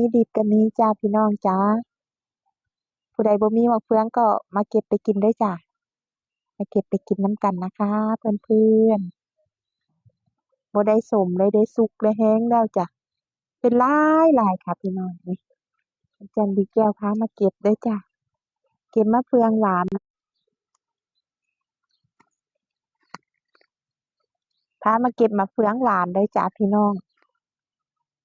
มีดิบก็มีจ้าพี่น้องจ้าผู้ใดบ่มีมะเฟืองก็มาเก็บไปกินเด้จ้ามาเก็บไปกินน้ำกันนะคะ เพื่อนๆบ่ได้สมเลยได้สุกได้แห้งแล้วจ้ะเป็นลายลายค่ะพี่น้องนี่อาจารย์ดีแก้วพามาเก็บเด้จ้าเก็บมะเฟืองหวานพามาเก็บมะเฟืองหวานเด้จ้าพี่น้อง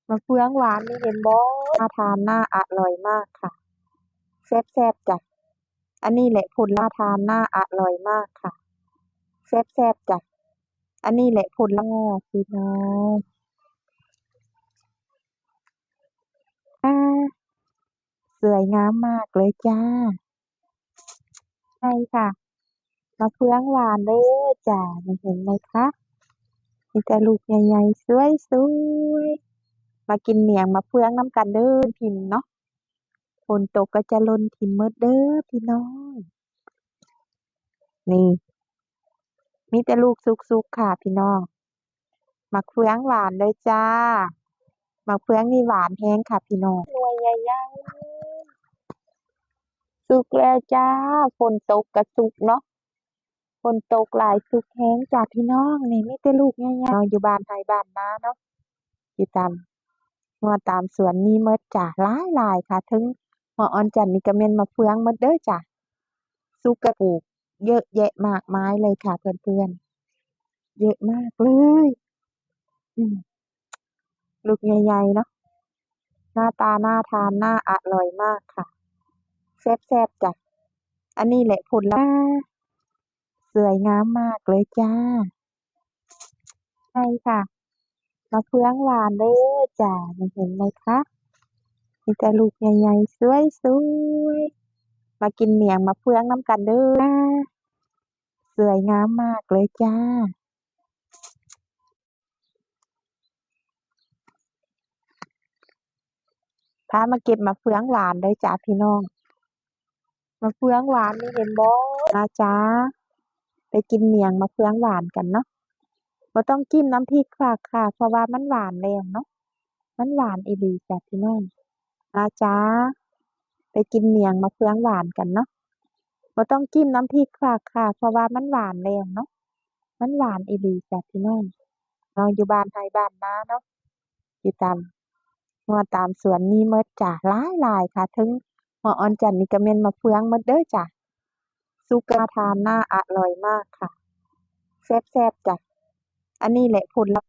มะเฟืองหวานนี่เห็นบ่น่าทานน่าอร่อยมากค่ะ แซ่บๆจ้ะ อันนี้แหละผลน่าทานน่าอร่อยมากค่ะ แซ่บๆจ้ะ อันนี้แหละผลละพี่น้องสวยงามมากเลยจ้า ใช่ค่ะมะเฟืองหวานเด้อจ้าเห็นไหมคะมีแต่ลูกใหญ่ๆสวยๆ มากินเมียงมะเฟืองน้ำกันเด้อพิมเนาะ ฝนตกก็จะหล่นทิ่มหมดเด้อพี่น้อง นี่ มีแต่ลูกสุกๆค่ะพี่น้องมะเฟืองหวานเลยจ้ามะเฟืองนี่หวานแฮงค่ะพี่น้องหน่วยใหญ่ๆสุกแล้วจ้า ฝนตกก็สุกเนาะฝนตกหลายสุกแฮงจ้าพี่น้องนี่มีแต่ลูกใหญ่ๆอยู่บ้านไทยบ้านนาเนาะอยู่ตาม หัวตามสวนมีหมดจ้าหลายค่ะถึงหัวอ่อนจันนี่ก็แม่นมะเฟืองมดเด้อจ้าสุกก็ปลูก เยอะแยะมากมายเลยค่ะเพื่อนๆเยอะมากเลยลูกใหญ่ๆเนาะหน้าตาน่าทานน่าอร่อยมากค่ะแซ่บๆจ้ะอันนี้แหละผลละสวยงามมากเลยจ้าใช่ค่ะ มะเฟืองหวานเด้อจ้าเห็นไหมคะมีแต่ลูกใหญ่ๆสวยๆมากินเมียงมะเฟืองน้ำกันเด้อสวยงามมากเลยจ้าพามาเก็บมะเฟืองหวานเด้จ้าพี่น้องมะเฟืองหวานนี่เห็นบ่มาจ้าไปกินเมียงมะเฟืองหวานกันเนาะ บ่ต้องจิ้มน้ำพริกค่ะค่ะ เพราะว่ามันหวานแล้วเนาะ มันหวานอีหลีจ้ะพี่น้องมาจ้า ไปกินเมียงมะเฟืองหวานกันเนาะบ่ต้องจิ้มน้ำพริกค่ะค่ะ เพราะว่ามันหวานแล้วเนาะ มันหวานอีหลีจ้ะพี่น้องเราอยู่บ้านไทบ้านนาเนาะอยู่ตามหัวตามสวนมีหมดจ้ะหลายๆค่ะถึงหัวออนจันนี่ก็แม่นมะเฟืองหมดเด้อจ้ะสุกน่าทานน่าอร่อยมากค่ะแซ่บๆจ้ะ อันนี้แหละผลละ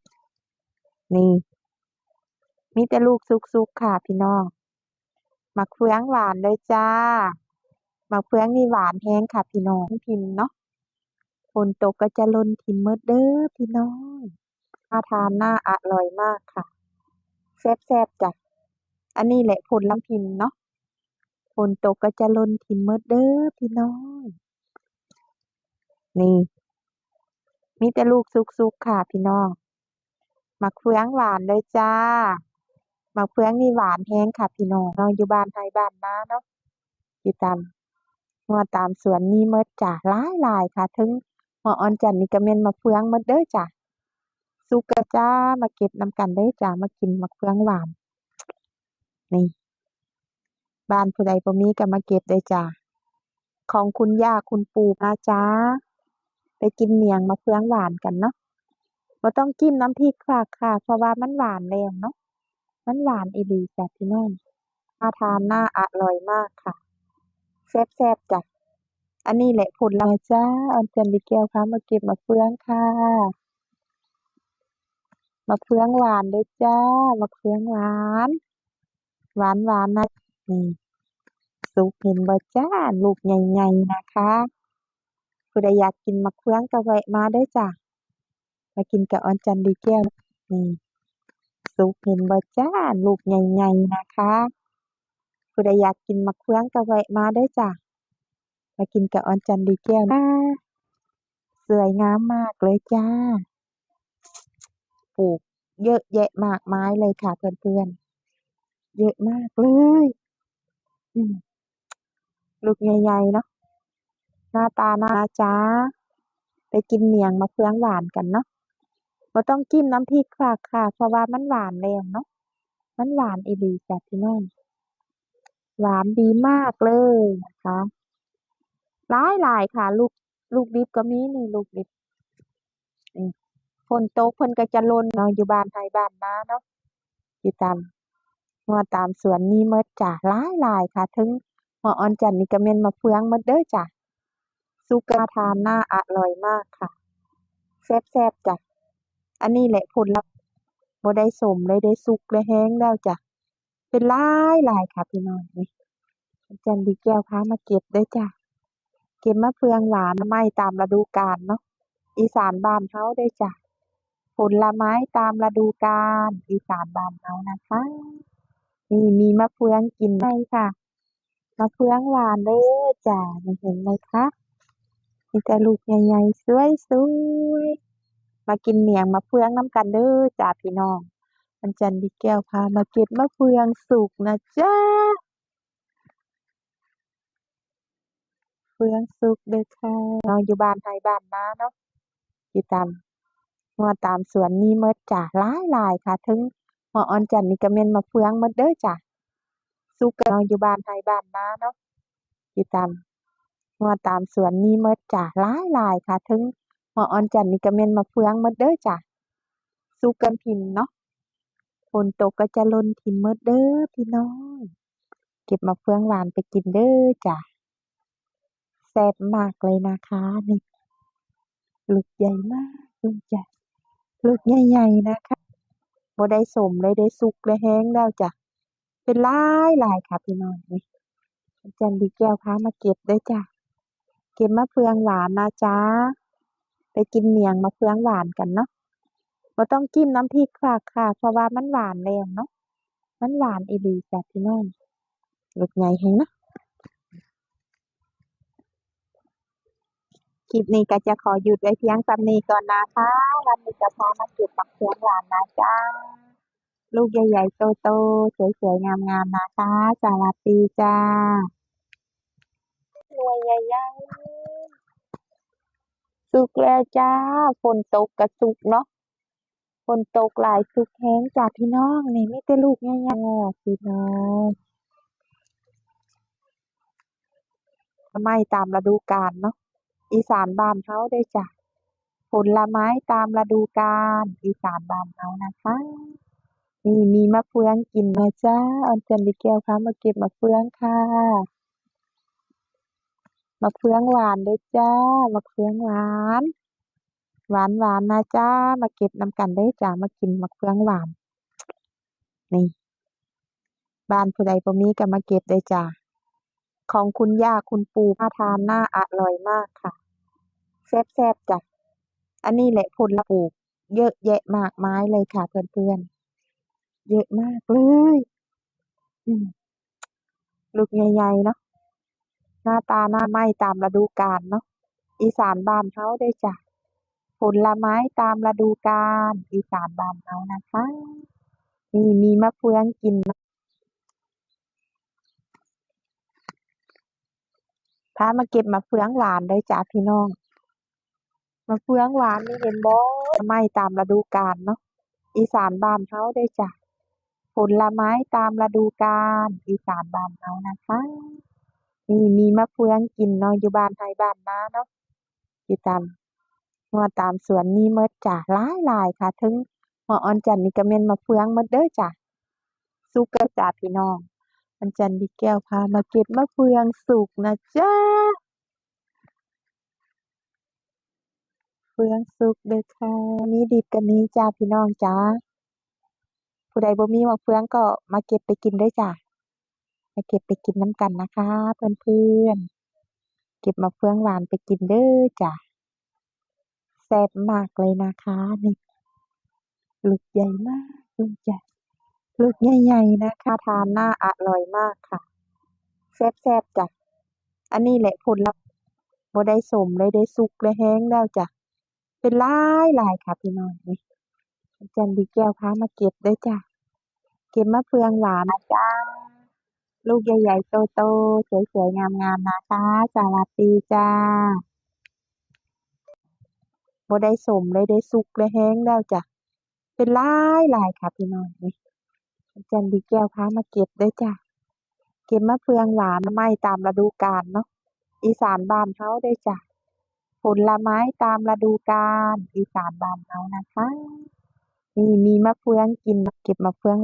นี่ มีแต่ลูกสุกๆค่ะพี่น้องมะเฟืองหวานเลยจ้ามะเฟืองนี่หวานแฮงค่ะ พี่น้องพิมเนาะฝนตกก็จะล่นทิมหมดเด้อพี่น้องน่าทานน่าอร่อยมากค่ะ แซ่บๆจ้ะอันนี้แหละผลละพิมพ์เนาะฝนตกก็จะล่นทิมหมดเด้อพี่น้องนี่ มีแต่ลูกสุกๆค่ะพี่น้องมะเฟืองหวานเลยจ้ามะเฟืองนี่หวานแฮงค่ะพี่น้องเราอยู่บ้านไทยบ้านนาเนาะอยู่ตามหัวตามสวนมีหมดจ้ะหลายๆค่ะถึงหัวออนจันนี่ก็แม่นมะเฟืองหมดเด้อจ้ะสุกแล้วจ้ามาเก็บนำกันเด้อจ้ามากินมะเฟืองหวานนี่บ้านผู้ใดบ่มีก็มาเก็บเด้จ้าของคุณย่าคุณปู่นะจ้า กินเมียงมะเฟืองหวานกันเนาะบ่ต้องจิ้มน้ำพริกค่ะค่ะ เพราะว่ามันหวานแล้วเนาะ มันหวานอีหลีจ้ะพี่น้องน่าทานน่าอร่อยมากค่ะ แซ่บๆจ้ะ อันนี้แหละผลละจ้าออนจันทร์แก้วพามาเก็บมะเฟืองค่ะมะเฟืองหวานเด้จ้ามะเฟืองหวาน หวานๆนะนี่สุกเห็นบ่จ้า ลูกใหญ่ๆนะคะ ผู้ใดอยากกินมะเฟืองก็แวะมาเด้อจ้า มากินกับออนจันทร์แก้ว นี่สุกเห็นบ่จ้า ลูกใหญ่ๆนะคะ ผู้ใดอยากกินมะเฟืองก็แวะมาเด้อจ้า มากินกับออนจันทร์แก้วสวยงามมากเลยจ้า ปลูกเยอะแยะมากมายเลยค่ะเพื่อนๆ เยอะมากเลย ลูกใหญ่ๆเนาะ หน้าตาน่าจ้า ไปกินเมียงมะเฟืองหวานกันเนาะบ่ต้องจิ้มน้ำพริกค่ะค่ะ เพราะว่ามันหวานแล้วเนาะ มันหวานอีหลีจ้ะพี่น้อง หวานดีมากเลยนะคะหลายหลายค่ะ ลูกลูกดิบก็มีนี่ลูกดิบอืมฝนตกเพิ่นก็จะลนเนาะอยู่บ้านไร่บ้านนาเนาะอยู่ตามหัวตามสวนมีหมดจ้ะหลายหลายค่ะ ถึงหัวอ่อนจันนี่ก็แม่นมะเฟืองมดเด้อจ้ะ สุกน่าทานน่าอร่อยมากค่ะ แซ่บๆจ้ะ อันนี้แหละผลลัพธ์บ่ได้สมเลยได้สุกได้แห้งแล้วจ้ะ เป็นลายลายค่ะพี่น้องนี่อาจารย์ดีแก้วพามาเก็บเด้จ้ะ เก็บมะเฟืองหวานไม้ตามฤดูกาลเนาะ อีสานบ้านเฮาเด้จ้ะ ผลไม้ตามฤดูกาลอีสานบ้านเฮานะคะนี่มีมะเฟืองกินได้ค่ะ มะเฟืองหวานเด้อจ้ะเห็นไหมคะ มีแต่ลูกใหญ่ๆสวยๆมากินเมียงมะเฟืองน้ำกันเด้อจ้ะพี่น้องวันจันทร์ดีแก้วพามาเก็บมะเฟืองสุกนะจ๊ะเฟืองสุกเด้อค่ะนาะอยู่บ้านไร่บ้านนาเนาะอยู่ตามหัวตามสวนมีหมดจ้ะหลายหลายค่ะถึงหัวออนจันนี่ก็แม่นมะเฟืองมดเด้อจ้ะสุกก็เนาอยู่บ้านไร่บ้านนาเนาะอยู่ตาม หัวตามสวนมีหมดจ้ะหลายหลายค่ะถึงหัวอ่อนจันนี่ก็แม่นมะเฟืองหมดเด้อจ้ะสุกกันทิ่มเนาะฝนตกก็จะหล่นทิ่มหมดเด้อพี่น้อง เก็บมะเฟืองหวานไปกินเด้อจ้ะแซ่บมากเลยนะคะนี่ลูกใหญ่มากเลยจ้ะลูกใหญ่ๆนะคะบ่ได้สมเลยได้สุกได้แห้งแล้วจ้ะเป็นลายลายค่ะพี่น้องนี่อาจารย์ดีแก้วพามาเก็บเด้จ้ะ ก็บมะเฟืองหวานนะจ๊ะ ไปกินเมียงมะเฟืองหวานกันเนาะบ่ต้องจิ้มน้ำพริกฝากค่ะ เพราะว่ามันหวานแล้วเนาะ มันหวานอีหลีจ้ะพี่น้องลูกใหญ่แฮงเนาะคลิปนี้ก็จะขอหยุดไว้เพียงสำนี้ก่อนนะคะวันนี้จะพามาเก็บมะเฟืองหวานนะจ๊ะ ลูกใหญ่ๆโตๆสวยๆงามๆนะคะสวัสดีจ้าหน่วยใหญ่ๆ สุกแล้วจ้า ฝนตกก็สุกเนาะ ฝนตกหลายสุกแฮงจ้ะพี่น้องนี่มีแต่ลูกใหญ่ๆพี่น้องไม้ตามฤดูกาลเนาะ อีสานบ้านเฮาเด้จ้ะ ผลไม้ตามฤดูกาล อีสานบ้านเฮานะคะนี่มีมะเฟืองกินนะจ๊ะออนเจนดีแก้วพามาเก็บมะเฟืองค่ะ มะเฟืองหวานเด้อจ้ามะเฟืองหวาน หวานๆนนะจ๊ะมาเก็บนำกันเด้อจ้ะมากินมะเฟืองหวาน นี่ บ้านผู้ใดบ่มีก็มาเก็บเด้จ้ะของคุณย่าคุณปู่น่าทานน่าอร่อยมากค่ะ แซ่บๆจ้ะ อันนี้แหละผลปลูก เยอะแยะมากมายเลยค่ะเพื่อนๆ เยอะมากเลย อืมลูกใหญ่ๆเนาะ หน้าตาน่าไม้ตามฤดูกาลเนาะ อีสานบ้านเฮาเด้อจ้ะ ผลไม้ตามฤดูกาล อีสานบ้านเฮานะคะ นี่มีมะเฟืองกิน พามาเก็บมะเฟืองหวานเด้อจ้ะพี่น้องมะเฟืองหวานนี่เห็นบ่ไม้ตามฤดูกาลเนาะ อีสานบ้านเฮาเด้อจ้ะ ผลไม้ตามฤดูกาล อีสานบ้านเฮานะคะ นี่มีมะเฟืองกินเนาะอยู่บ้านไร่บ้านนาเนาะ อยู่ตามหัวตามสวนมีหมดจ้ะหลายหลายค่ะ ถึงหัวออนจันนี่ก็แม่นมะเฟืองหมดเด้อจ้ะสุกแล้วจ้ะพี่น้องวันจันดีแก้วพามาเก็บมะเฟืองสุกนะจ๊ะเฟืองสุกเด้อค่ะมีดิบก็มีจ้ะพี่น้องจ๋าผู้ใดบ่มีมะเฟืองก็มาเก็บไปกินเด้จ้ะ มาเก็บไปกินน้ำกันนะคะ เพื่อนๆ เก็บมะเฟืองหวานไปกินเด้อจ้ะแซ่บมากเลยนะคะนี่ลูกใหญ่มากเลยจ้ะลูกใหญ่ๆนะคะ ทานน่าอร่อยมากค่ะแซ่บๆจ้ะอันนี้แหละผลลัพธ์บ่ได้สมเลยได้สุกได้แห้งแล้วจ้ะเป็นลายลายค่ะพี่น้องนี่อาจารย์ดีแก้วพามาเก็บเด้จ้ะเก็บมะเฟืองหวานนะจ๊ะ ลูกใหญ่ๆโตๆสวยๆงามๆนะคะ สวัสดีจ้าบ่ได้สมเลยได้สุกได้แห้งแล้วจ้ะเป็นลายลายค่ะพี่น้องนี่จารย์บิแก้วพามาเก็บเด้จ้ะเก็บมะเฟืองหวานไม้ตามฤดูกาลเนาะอีสานบ้านเราเด้จ้ะผลไม้ตามฤดูกาลอีสานบ้านเรานะคะนี่มีมะเฟืองกินเก็บมะเฟือง